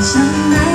想带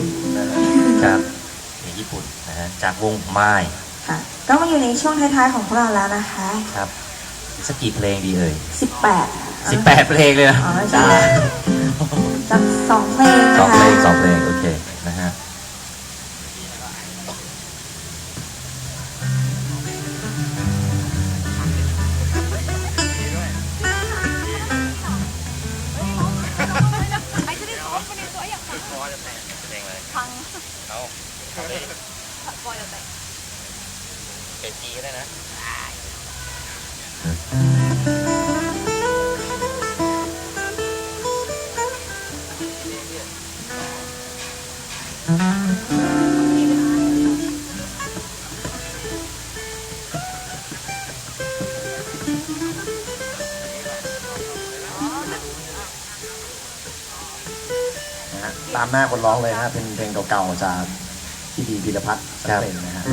ยระเพลงญี่ปุ่นนะฮะครับในญี่ปุ่นนะฮะจากวงไม้ค่ะ ก็มาอยู่ในช่วงท้ายๆของพวกเราแล้วนะคะ ครับสักกี่เพลงดีเอ่ย18สิบแปดเพลงเลยนะอ๋อใช่สักสองเพลงสองนะเพลคะงสองเพลงโอเคนะฮะ เป็นจีได้นะนะฮะตามหน้าคนร้องเลยนะฮะเป็นเพลงเก่าๆจากพี่ดีพีรพัฒน์สักเพลงนะฮะ